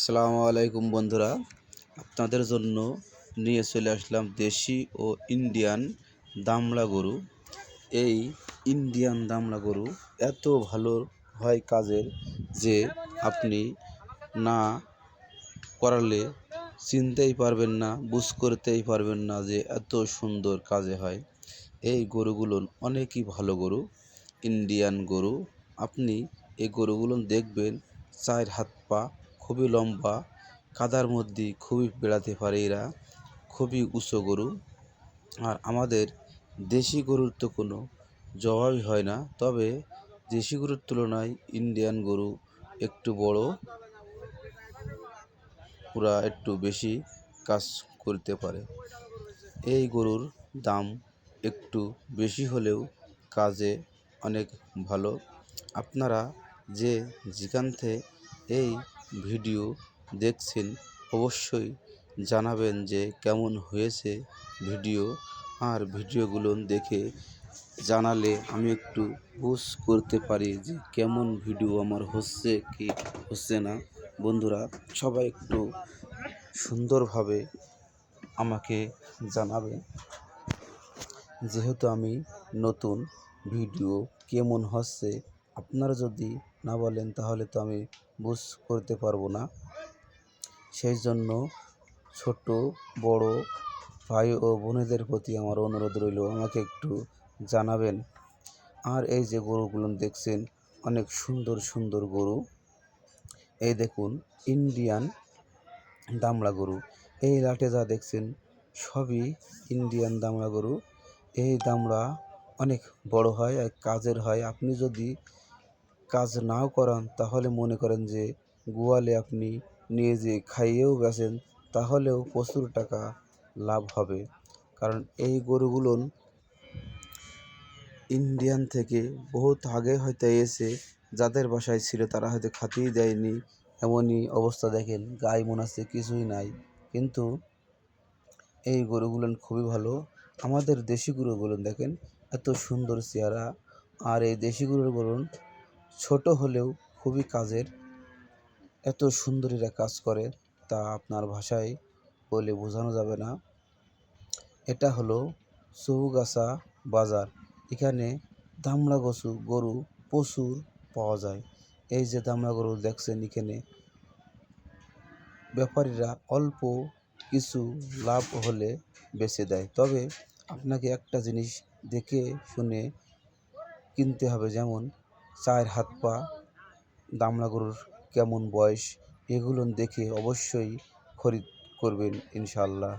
আসসালামু আলাইকুম বন্ধুরা। আপনাদের জন্য নিয়ে চলে আসলাম দেশি ও ইন্ডিয়ান দামড়া গরু। এই ইন্ডিয়ান দামড়া গরু এত ভালো হয় কাজের যে আপনি না করালে চিনতেই পারবেন না, বুঝ করতেই পারবেন না যে এত সুন্দর কাজে হয়। এই গরুগুলো অনেকই ভালো গরু, ইন্ডিয়ান গরু। আপনি এই গরুগুলো দেখবেন, চার হাত পা খুবই লম্বা, কাদার মধ্যে খুবই বেড়াতে পারে এরা, খুবই উঁচু গরু। আর আমাদের দেশি গরুর তো কোনো জবাবই হয় না, তবে দেশি গরুর তুলনায় ইন্ডিয়ান গরু একটু বড়, পুরা একটু বেশি কাজ করতে পারে। এই গরুর দাম একটু বেশি হলেও কাজে অনেক ভালো। আপনারা যে যেখান থেকে এই ভিডিও দেখছেন, অবশ্যই জানাবেন যে কেমন হয়েছে ভিডিও। আর ভিডিওগুলো দেখে জানালে আমি একটু বুঝ করতে পারি যে কেমন ভিডিও আমার হচ্ছে কি হচ্ছে না। বন্ধুরা, সবাই একটু সুন্দরভাবে আমাকে জানাবে যেহেতু আমি নতুন ভিডিও কেমন হচ্ছে আপনারা যদি না বলেন, তাহলে তো আমি বুঝ করতে পারব না। সেই জন্য ছোট, বড় ভাই ও বোনেদের প্রতি আমার অনুরোধ রইল, আমাকে একটু জানাবেন। আর এই যে গরুগুলো দেখছেন, অনেক সুন্দর সুন্দর গরু। এই দেখুন, ইন্ডিয়ান দামড়া গরু। এই লাটে যা দেখছেন, সবই ইন্ডিয়ান দামড়া গরু। এই দামড়া অনেক বড় হয় কাজের হয়। আপনি যদি কাজ নাও করান, তাহলে মনে করেন যে গোয়ালে আপনি নিয়ে যে খাইয়েও বেচেন তাহলেও প্রচুর টাকা লাভ হবে। কারণ এই গরুগুলো ইন্ডিয়ান থেকে বহুত আগে হয়তো এসে যাদের বাসায় ছিল তারা হয়তো খাতেই দেয়নি, এমনই অবস্থা দেখেন গায়ে মনে আছে কিছুই নাই। কিন্তু এই গরুগুলো খুবই ভালো। আমাদের দেশি গরুগুলো দেখেন, এত সুন্দর চেহারা। আর এই দেশি গরুগুলো ছোট হলেও খুবই কাজের। এত সুন্দর এরা কাজ করে তা আপনার ভাষায় বলে বোঝানো যাবে না। এটা হলো চৌগাছা বাজার। এখানে দামড়া গছু, গরু প্রচুর পাওয়া যায়। এই যে দামড়া গরু দেখছেন এখানে। ব্যাপারীরা অল্প কিছু লাভ হলে বেচে দেয়। তবে আপনাকে একটা জিনিস দেখে শুনে কিনতে হবে যেমন চার হাত পা দামড়া গরুর কেমন বয়স এগুলো দেখে অবশ্যই খরিদ করবেন ইনশাল্লাহ